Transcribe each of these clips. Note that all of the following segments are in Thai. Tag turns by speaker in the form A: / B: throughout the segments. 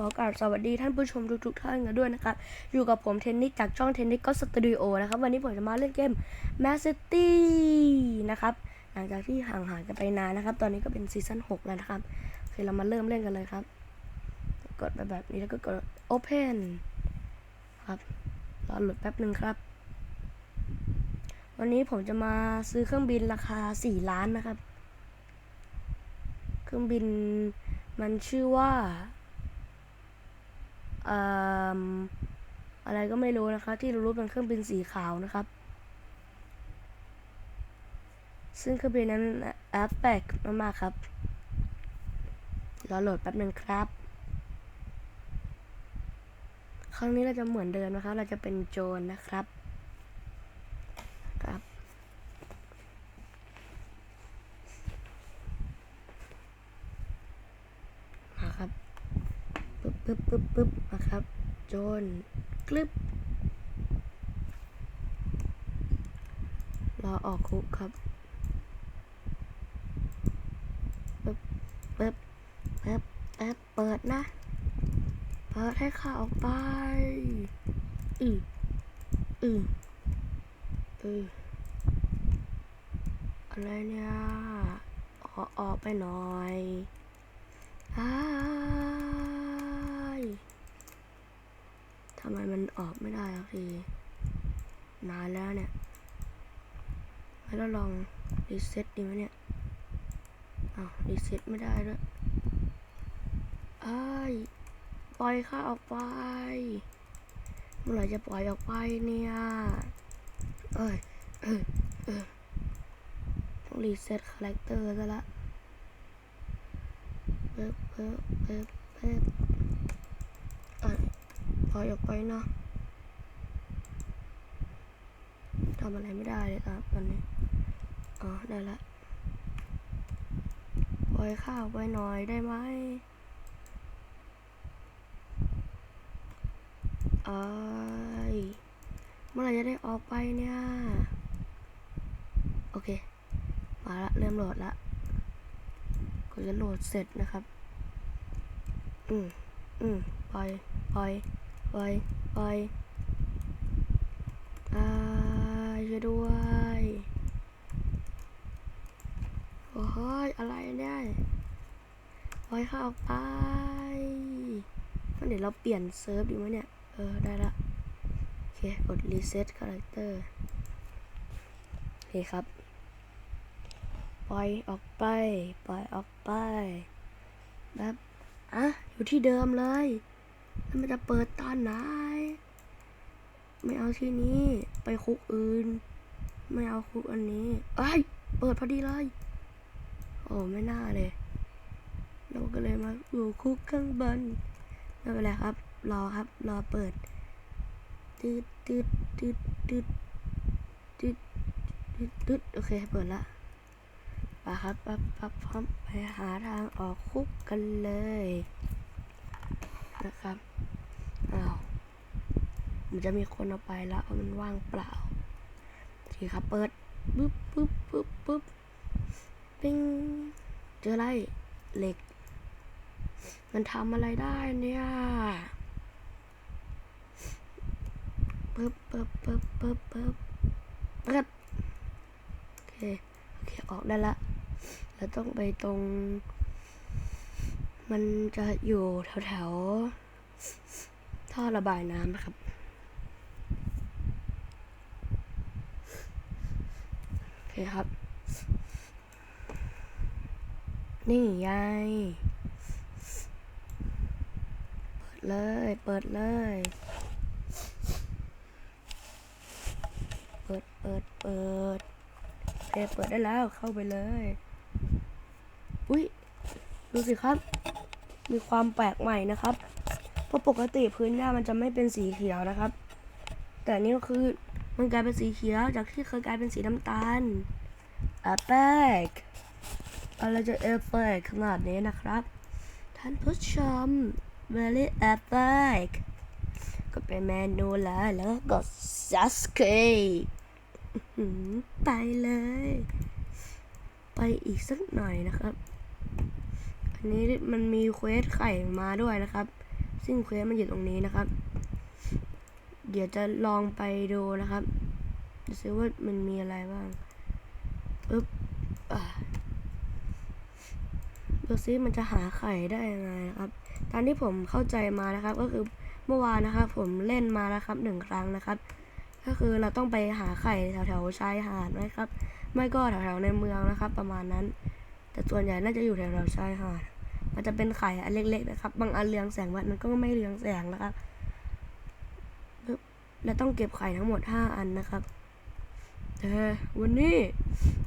A: ขอกราบสวัสดีท่านผู้ชมทุกๆท่านกันด้วยนะครับ อยู่กับผมเทนนิสจากช่องเทนนิสก็สตูดิโอนะครับ วันนี้ผมจะมาเล่นเกม m a s ซิตี้นะครับ หลังจากที่ห่างหายกันไปนานนะครับ ตอนนี้ก็เป็นซีซั่น6แล้วนะครับโอเคเรามาเริ่มเล่นกันเลยครับ กดไปแบบนี้แล้วก็กด Open ครับรอหลุดแป๊บหนึ่งครับ วันนี้ผมจะมาซื้อเครื่องบินราคา 4 ล้านนะครับ เครื่องบินมันชื่อว่า อะไรก็ไม่รู้นะคะที่รู้เป็นเครื่องบินสีขาวนะครับ ซึ่งเครื่องบินนั้นแอปแปกมากๆครับรอโหลดแป๊บหนึ่งครับ ครั้งนี้เราจะเหมือนเดิมนะครับ เราจะเป็นโจรนะครับ มาครับ ปึ๊บปึ๊บปึ๊บปึ๊บมาครับโจนกลึบรอออกคุกครับปึ๊บปึ๊บปึ๊บปึ๊บเปิดนะเปิดให้ข้าออกไปอืออืออืออะไรเนี่ยออกออกไปหน่อยอ้ายทำไมมันออกไม่ได้สักทีนานแล้วเนี่ยให้เราลองรีเซ็ตดีไหมเนี่ยอ้าวรีเซ็ตไม่ได้ด้วยไอ้ปล่อยข้าออกไป เมื่อไหร่จะปล่อยออกไปเนี่ยเอ้ยเอ้ยเอ้ยต้องรีเซ็ตคาแรคเตอร์ซะละเพิ่มเพิ่มเพิ่มเพิ่ม ปล่อยออกไปเนาะทำอะไรไม่ได้เลยครับตอนนี้ อ๋อ ได้ละปล่อยข้าวไปหน่อยได้ไหมเอยเมื่อไรจะได้ออกไปเนี่ย โอเค มาละ เริ่มโหลดละก็จะโหลดเสร็จนะครับ อืมอืมปล่อยปล่อย ปล่อยปล่อยอ่าช่วยด้วยโอ้ยอะไรเนี่ยปล่อยข้าออกไปเดี๋ยวเราเปลี่ยนเซิร์ฟดีไหมเนี่ย เออ ได้ละ โอเค กด reset character โอเคครับ ปล่อยออกไป ปล่อยออกไปแบบอะ อยู่ที่เดิมเลย มันจะเปิดตอนไหน ไม่เอาที่นี้ไปคุกอื่น ไม่เอาคุกอันนี้เอ้ยเปิดพอดีเลย โอ้ไม่น่าเลย เราก็เลยมาอยู่คุกข้างบนไม่เป็นไรครับ รอครับ รอเปิดตืดตืดตืดตืดตืดตืดตืดโอเคเปิดละไปครับปั๊บปั๊บพร้อมไปหาทางออกคุกกันเลย นะครับอ้าวมันจะมีคนเอาไปแล้วมันว่างเปล่าโอเคครับเปิดปึ๊บปึ๊บปึ๊บปึ๊บปิ้งเจออะไรเหล็ก มันทำอะไรได้เนี่ยปึ๊บปึ๊บปึ๊บปึ๊บปึ๊บปึ๊บโอเคโอเคออกได้ละแล้วต้องไปตรง มันจะอยู่แถวๆ ท่อระบายน้ำนะครับ โอเคครับ นี่ไงเปิดเลย เปิดเลย เปิด เปิด เปิดโอเคเปิดได้แล้วเข้าไปเลย อุ้ยดูสิครับ มีความแปลกใหม่นะครับ เพราะปกติพื้นหญ้ามันจะไม่เป็นสีเขียวนะครับ แต่นี่ก็คือมันกลายเป็นสีเขียว จากที่เคยกลายเป็นสีน้ำตาลอะแปลกอะไรจะเอฟเฟกขนาดนี้นะครับ ท่านผู้ชม very epic ก็เป็นเมนูแล้วแล้วก็กด subscribe อื้ไปเลย ไปอีกสักหน่อยนะครับ อันนี้มันมีเควสไข่มาด้วยนะครับ ซึ่งเควสมันอยู่ตรงนี้นะครับ เดี๋ยวจะลองไปดูนะครับดูซิว่ามันมีอะไรบ้างปึ๊บอ่าดูซิมันจะหาไข่ได้ยังไงนะครับ ตามที่ผมเข้าใจมานะครับ ก็คือเมื่อวานนะครับ ผมเล่นมาแล้วครับหนึ่งครั้งนะครับ ก็คือเราต้องไปหาไข่แถวๆชายหาดนะครับ ไม่ก็แถวๆในเมืองนะครับ ประมาณนั้น แต่ส่วนใหญ่น่าจะอยู่แถวๆชายหาดมันจะเป็นไข่อันเล็กๆนะครับ บางอันเรืองแสงบางอันมันก็ไม่เรืองแสงนะครับและต้องเก็บไข่ทั้งหมด 5 อันนะครับแต่วันนี้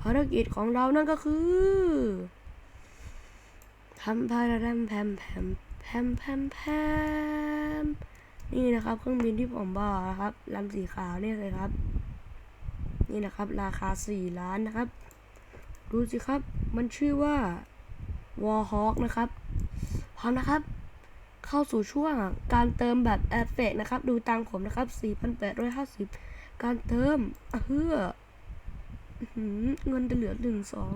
A: ภารกิจของเรานั่นก็คือทำพาราดัมแพมแพมแพมแพมแพมนี่นะครับ เครื่องบินที่ผมบอกนะครับลำสีขาวนี่เลยครับ นี่นะครับ ราคา 4 ล้านนะครับ ดูสิครับ มันชื่อว่าวอลฮอ k นะครับพร้อมนะครับ เข้าสู่ช่วงการเติมแบบแอฟเฟกนะครับ ดูตังผมนะครับ 4,850 การเติมเฮืออื้อหือเงินจะเหลือหนึ่งสอง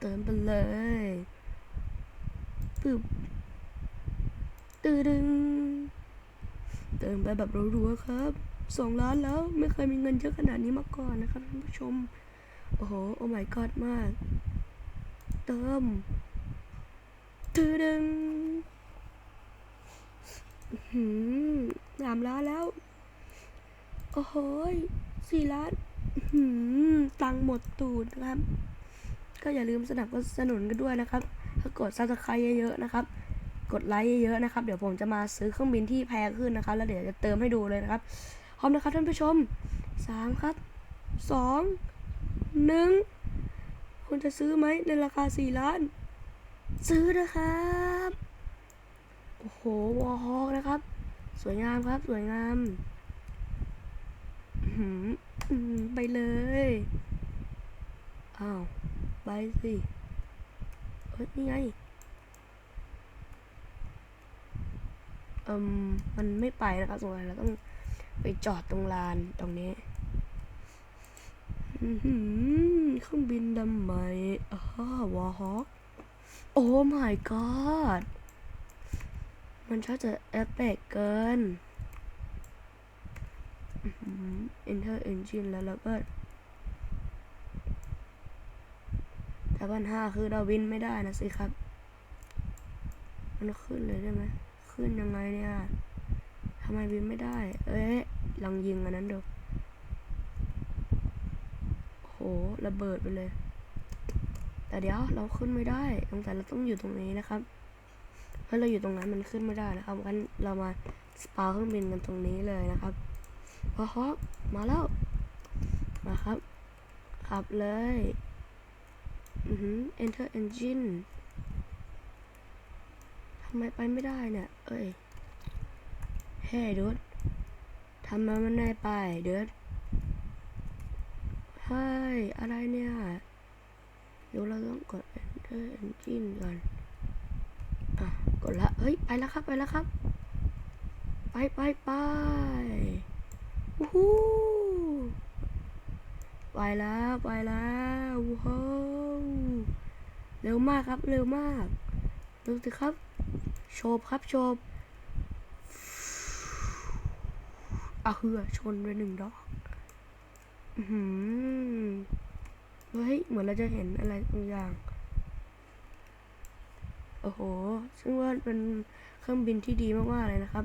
A: เติมไปเลยปึ๊บตืดึง เติมไปแบบรัวๆครับสองล้านแล้วไม่เคยมีเงินเยอะขนาดนี้มาก่อนนะครับท่านผู้ชม โอ้โห โอ้ my god มาก เติมตืดึงหืมสามล้านแล้ว โอ้โหยสี่ล้านหืมตังค์หมดตูดนะครับ ก็อย่าลืมสนับสนุนกันด้วยนะครับ ถ้ากดซับสไครต์เยอะๆนะครับ กดไลค์เยอะๆนะครับ เดี๋ยวผมจะมาซื้อเครื่องบินที่แพงขึ้นนะครับ แล้วเดี๋ยวจะเติมให้ดูเลยนะครับพร้อมนะครับท่านผู้ชมสามครับสองหนึ่งคุณจะซื้อไหมในราคาสี่ล้าน ซื้อนะครับโอ้โหวอลฮอกนะครับ สวยงามครับ สวยงามไปเลยอ้าวไปสิเฮ้ยนี่ไง อืมมันไม่ไปนะครับสงสัยเราต้องไปจอดตรงลานตรงนี้เครื่องบินดำไหมอ้าวอลฮอกโอ้ my god มันชอบจะเอฟเฟกเกินอื้อหือ enter engine แล้วเราก็แต่ปัญหาคือเราวินไม่ได้นะสิครับ มันขึ้นเลยได้ไหม ขึ้นยังไงเนี่ยทำไมวินไม่ได้ เอ๊ะลองยิงอันนั้นดูโหระเบิดไปเลย แต่เดี๋ยวเราขึ้นไม่ได้ตั้งแต่เราต้องอยู่ตรงนี้นะครับถ้าเราอยู่ตรงนั้นมันขึ้นไม่ได้นะครับงั้นเรามาสปาเครื่องบินกันตรงนี้เลยนะครับพอฮอกมาแล้วมาครับขับเลยอือหือ enter engine ทำไมไปไม่ได้เนี่ย เอ้ยเฮ้ดูดทำไมมันไม่ไปเดือดเฮ้ย อะไรเนี่ยเดี๋ยวเราต้องกด enter engine ก่อน อะ กดละ เฮ้ย ไปแล้วครับ ไปแล้วครับ ไปไปไปวู้ฮู้ไปแล้ว ไปแล้วว้าวเร็วมากครับ เร็วมาก ดูสิครับ โชบครับโชบอะเฮือชนไปหนึ่งดอกหือเฮ้ย เหมือนเราจะเห็นอะไรบางอย่าง โอ้โห ซึ่งว่าเป็นเครื่องบินที่ดีมาก ๆ เลยนะครับ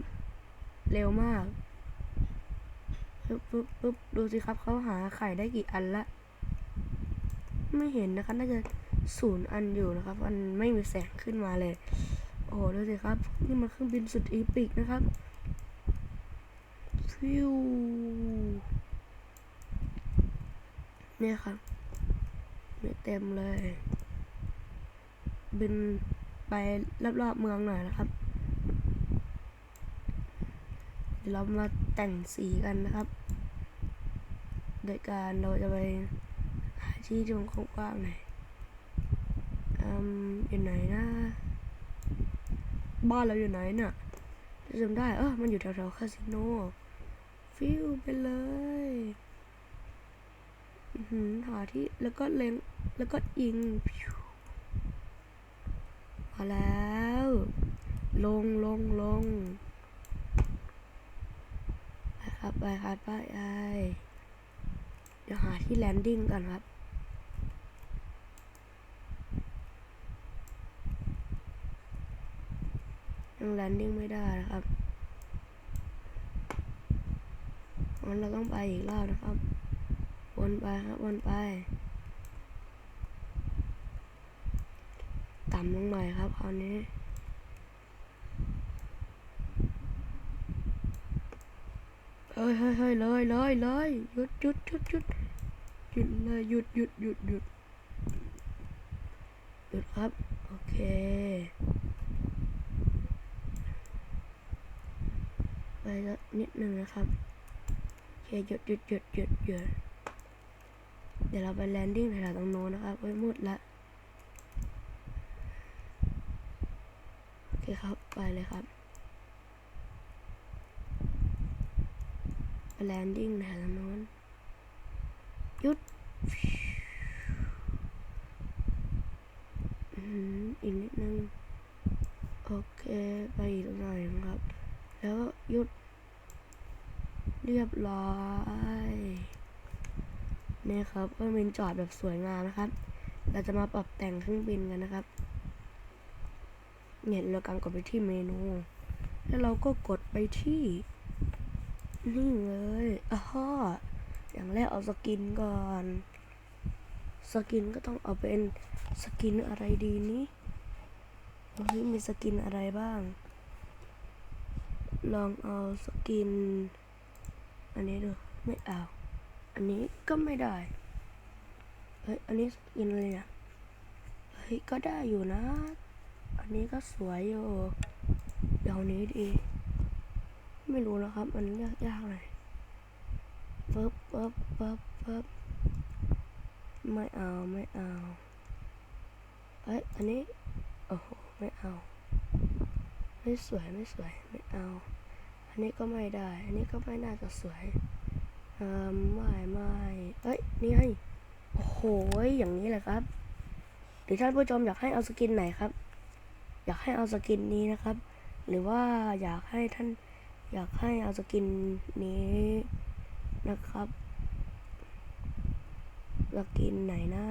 A: เร็วมากปึ๊บปึ๊บปึ๊บดูสิครับ เขาหาไข่ได้กี่อันละ ไม่เห็นนะคะน่าจะศูนย์อันอยู่นะครับ มันไม่มีแสงขึ้นมาเลย อ้โหดูสิครับ นี่มันเครื่องบินสุดอีปิกนะครับฟิวเนี่ยครับเนี่ยเต็มเลย บินไปรอบๆเมืองหน่อยนะครับ เดี๋ยวเรามาแต่งสีกันนะครับ โดยการเราจะไปหาที่ที่มันกว้างๆหน่อยอืมอยู่ไหนนะ บ้านเราอยู่ไหนน่ะจำได้เออมันอยู่แถวๆคาสิโนฟิวไปเลยหือหาที่แล้วก็เล็งแล้วก็ยิงพิวมาแล้ว ลงลงลงไปครับไปครับไปไอเดี๋ยวหาที่แลนดิ้งก่อนครับ ยังแลนดิ้งไม่ได้นะครับงั้นเราต้องไปอีกรอบนะครับ วนไปครับวนไป ต่ำลงหน่อยครับคราวนี้เฮ้ยเฮ้ยเฮ้ยเลยเลยเลยหยุดหยุดหยุดหยุดหยุดเลยหยุดหยุดหยุดหยุดหยุดครับ โอเค ไปสักนิดหนึ่งนะครับโอเคหยุดหยุดหยุดหยุดหยุดเดี๋ยวเราไปแลนดิ้งแถวๆตรงโน้นนะครับเฮ้ยมืดละโอเคครับไปเลยครับไปแลนดิ้งแถวตรงโน้นหยุดอืมอีกนิดนึง โอเค ไปอีกหน่อยนะครับ แล้วหยุด เรียบร้อยนี่ครับก็เป็นจอดแบบสวยงามนะครับ เราจะมาปรับแต่งเครื่องบินกันนะครับเนี่ยเรากำลังกดไปที่เมนู แล้วเราก็กดไปที่ นี่เลยอ้ออย่างแรกเอาสกินก่อน สกินก็ต้องเอาเป็นสกินอะไรดีนี้ตรงนี้มีสกินอะไรบ้าง ลองเอาสกิน อันนี้ดู ไม่เอา อันนี้ก็ไม่ได้ เฮ้ย อันนี้สกินอะไรเนี่ยเฮ้ย ก็ได้อยู่นะ อันนี้ก็สวยอยู่เดี๋ยวนี้ดี ไม่รู้แล้วครับ มันยากยากๆเลยปึ๊บปึ๊บปึ๊บปึ๊บไม่เอา ไม่เอาเอ้ย อันนี้ โอ้โห ไม่เอา ไม่สวยไม่สวยไม่เอา อันนี้ก็ไม่ได้ อันนี้ก็ไม่น่าจะสวยเอ่อไม่ไม่เอ้ยนี่ไงโอ้โหอย่างนี้แหละครับหรือท่านผู้ชมอยากให้เอาสกินไหนครับ อยากให้เอาสกินนี้นะครับ หรือว่าอยากให้ท่านอยากให้เอาสกินนี้นะครับสกินไหนนะ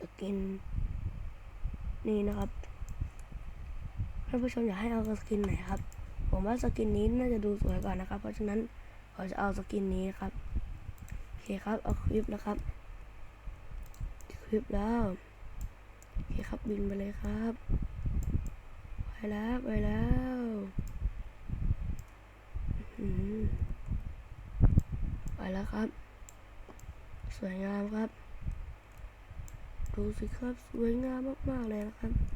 A: สกินนี่นะครับ ท่านผู้ชมอยากให้เอาสกินไหนครับ ผมว่าสกินนี้น่าจะดูสวยกว่านะครับ เพราะฉะนั้นขอจะเอาสกินนี้ครับโอเคครับเอาคลิปแล้วครับ คลิปแล้วโอเคครับบินไปเลยครับไปแล้วไปแล้วไปแล้วครับ สวยงามครับ ดูสิครับสวยงามมากๆเลยนะครับ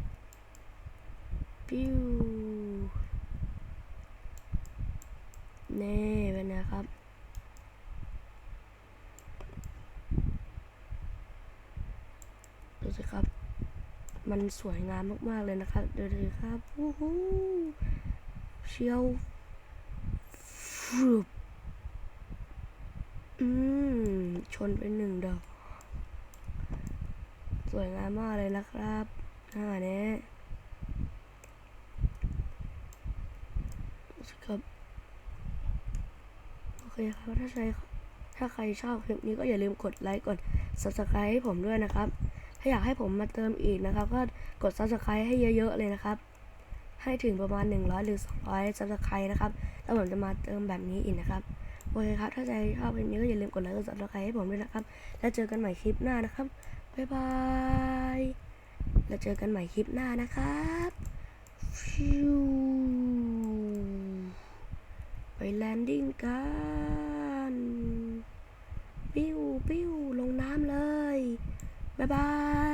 A: ปิ้วนี่เป็นไงครับ ดูสิครับ มันสวยงามมากๆเลยนะครับ ดูดิครับวู้ฮู้เชียวฟรุบอืม ชนไปหนึ่งดอก สวยงามมากเลยนะครับอ่าเนี้ยดูสิครับ โอ เคครับถ้าใครถ้าใครชอบคลิปนี้ก็อย่าลืมกดไลค์กด subscribe ให้ผมด้วยนะครับ ถ้าอยากให้ผมมาเติมอีกนะครับ ก็กด subscribe ให้เยอะๆเลยนะครับ ให้ถึงประมาณ 100 หรือ 200 subscribe นะครับแล้วผมจะมาเติมแบบนี้อีกนะครับโอเคครับ ถ้าใจชอบคลิปนี้ก็อย่าลืมกดไลค์กด subscribe ให้ผมด้วยนะครับ แล้วเจอกันใหม่คลิปหน้านะครับบ๊ายบายแล้วเจอกันใหม่คลิปหน้านะครับฟิว ไปแลนดิ้งกันปิ้วปิ้วลงน้ำเลย บ๊ายบาย